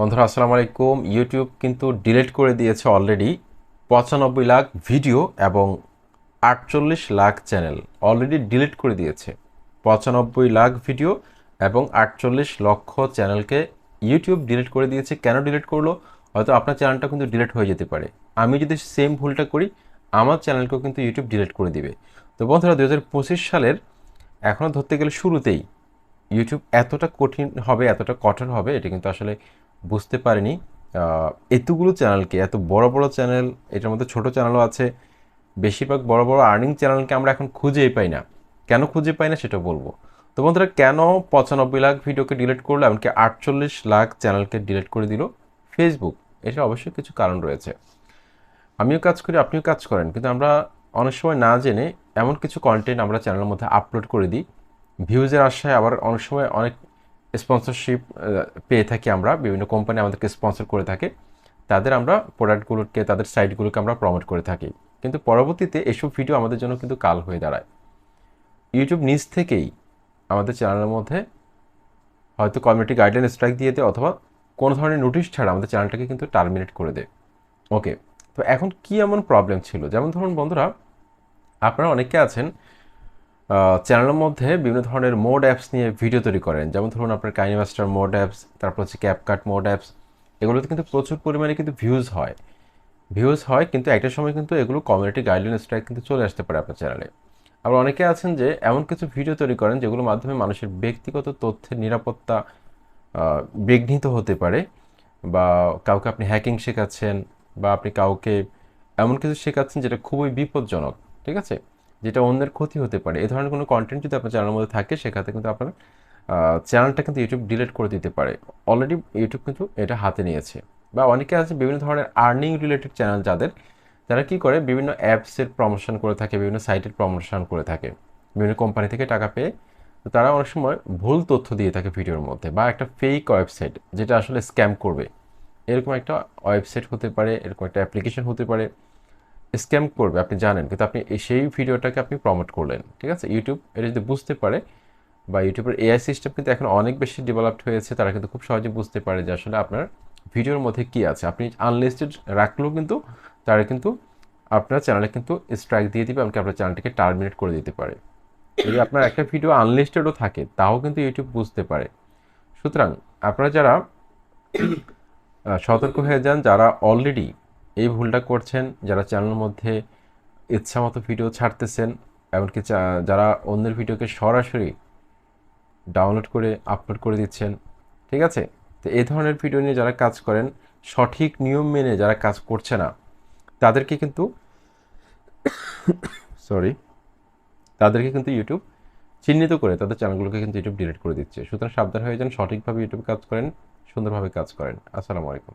বন্ধুরা, আসসালামু আলাইকুম। ইউটিউব কিন্তু ডিলিট করে দিয়েছে অলরেডি পঁচানব্বই লাখ ভিডিও এবং আটচল্লিশ লাখ চ্যানেল অলরেডি ডিলিট করে দিয়েছে। পঁচানব্বই লাখ ভিডিও এবং আটচল্লিশ লক্ষ চ্যানেলকে ইউটিউব ডিলিট করে দিয়েছে। কেন ডিলিট করল? হয়তো আপনার চ্যানেলটা কিন্তু ডিলিট হয়ে যেতে পারে। আমি যদি সেম ভুলটা করি, আমার চ্যানেলকেও কিন্তু ইউটিউব ডিলিট করে দিবে। তো বন্ধুরা দু হাজার পঁচিশ সালের এখনও ধরতে গেলে শুরুতেই ইউটিউব এতটা কঠিন হবে, এতটা কঠোর হবে, এটা কিন্তু আসলে বুঝতে পারিনি। এতগুলো চ্যানেলকে, এত বড় বড় চ্যানেল, এটার মধ্যে ছোট চ্যানেলও আছে, বেশিরভাগ বড় বড় আর্নিং চ্যানেলকে আমরা এখন খুঁজেই পাই না। কেন খুঁজে পাই না সেটা বলব। তো বন্ধুরা, কেন পঁচানব্বই লাখ ভিডিওকে ডিলিট করল, এমনকি আটচল্লিশ লাখ চ্যানেলকে ডিলিট করে দিল ফেসবুক এটা অবশ্যই কিছু কারণ রয়েছে। আমিও কাজ করি, আপনিও কাজ করেন, কিন্তু আমরা অনেক সময় না জেনে এমন কিছু কন্টেন্ট আমরা চ্যানেলের মধ্যে আপলোড করে দিই। ভিউজের আশায় আবার অনেক সময় অনেক স্পন্সরশিপ পেয়ে থাকি আমরা। বিভিন্ন কোম্পানি আমাদেরকে স্পন্সর করে থাকে। তাদের আমরা প্রোডাক্টগুলোকে তাদের সাইটগুলোকে আমরা প্রমোট করে থাকি। কিন্তু পরবর্তীতে এসব ভিডিও আমাদের জন্য কিন্তু কাল হয়ে দাঁড়ায়। ইউটিউব নিজ থেকেই আমাদের চ্যানেলের মধ্যে হয়তো কমিউনিটি গাইডলাইন স্ট্রাইক দিয়ে দেয় অথবা কোনো ধরনের নোটিশ ছাড়া আমাদের চ্যানেলটাকে কিন্তু টার্মিনেট করে দেয়। ওকে তো এখন কি এমন প্রবলেম ছিল? যেমন ধরুন বন্ধুরা, আপনারা অনেকে আছেন চ্যানেলের মধ্যে বিভিন্ন ধরনের মোড অ্যাপস নিয়ে ভিডিও তৈরি করেন। যেমন ধরুন আপনার কাইনিমাস্টার মোড অ্যাপস তারপর হচ্ছে ক্যাপকাট মোড অ্যাপস এগুলোতে কিন্তু প্রচুর পরিমাণে কিন্তু ভিউজ হয়। ভিউজ হয় কিন্তু একটা সময় কিন্তু এগুলো কমিউনিটি গাইডলাইন স্ট্রাইক কিন্তু চলে আসতে পারে আপনার চ্যানেলে আবার অনেকে আছেন যে এমন কিছু ভিডিও তৈরি করেন যেগুলোর মাধ্যমে মানুষের ব্যক্তিগত তথ্যের নিরাপত্তা বিঘ্নিত হতে পারে বা কাউকে আপনি হ্যাকিং শেখাচ্ছেন বা আপনি কাউকে এমন কিছু শেখাচ্ছেন যেটা খুবই বিপজ্জনক, ঠিক আছে? যেটা অন্যের ক্ষতি হতে পারে। এই ধরনের কোনো কন্টেন্ট যদি আপনার চ্যানেলের মধ্যে থাকে, সেক্ষেত্রে কিন্তু আপনার চ্যানেলটা কিন্তু ইউটিউব ডিলিট করে দিতে পারে। অলরেডি ইউটিউব কিন্তু এটা হাতে নিয়েছে। বা অনেকে আছে বিভিন্ন ধরনের আর্নিং রিলেটেড চ্যানেল যাদের, যারা কি করে বিভিন্ন অ্যাপসের প্রমোশন করে থাকে, বিভিন্ন সাইটের প্রমোশন করে থাকে। বিভিন্ন কোম্পানি থেকে টাকা পেয়ে তো তারা অনেক সময় ভুল তথ্য দিয়ে থাকে ভিডিওর মধ্যে বা একটা ফেক ওয়েবসাইট যেটা আসলে স্ক্যাম করবে। এরকম একটা ওয়েবসাইট হতে পারে, এরকম একটা অ্যাপ্লিকেশন হতে পারে। স্ক্যাম করবে, আপনি জানেন। কিন্তু আপনি সেই ভিডিওটাকে আপনি প্রমোট করলেন, ঠিক আছে? ইউটিউব এটা যদি বুঝতে পারে, বা ইউটিউবের এআই সিস্টেম কিন্তু এখন অনেক বেশি ডেভেলপড হয়েছে, তারা কিন্তু খুব সহজে বুঝতে পারে যে আসলে আপনার ভিডিওর মধ্যে কী আছে। আপনি আনলিস্টেড রাখলেও কিন্তু তারা কিন্তু আপনার চ্যানেলে কিন্তু স্ট্রাইক দিয়ে দিবে, এমনকি আপনার চ্যানেলটিকে টার্মিনেট করে দিতে পারে। যদি আপনার একটা ভিডিও আনলিস্টেডও থাকে, তাও কিন্তু ইউটিউব বুঝতে পারে। সুতরাং আপনারা যারা সতর্ক হয়ে যান, যারা অলরেডি এই ভুলটা করছেন, যারা চ্যানেলের মধ্যে ইচ্ছামতো ভিডিও ছাড়তেছেন, এমনকি যারা অন্যের ভিডিওকে সরাসরি ডাউনলোড করে আপলোড করে দিচ্ছেন, ঠিক আছে? তো এই ধরনের ভিডিও নিয়ে যারা কাজ করেন, সঠিক নিয়ম মেনে যারা কাজ করছে না, তাদেরকে কিন্তু সরি তাদেরকে কিন্তু ইউটিউব চিহ্নিত করে তাদের চ্যানেলগুলোকে কিন্তু ইউটিউব ডিলিট করে দিচ্ছে। সুতরাং সাবধান হয়ে যান, সঠিকভাবে ইউটিউব কাজ করেন, সুন্দরভাবে কাজ করেন। আসসালামু আলাইকুম।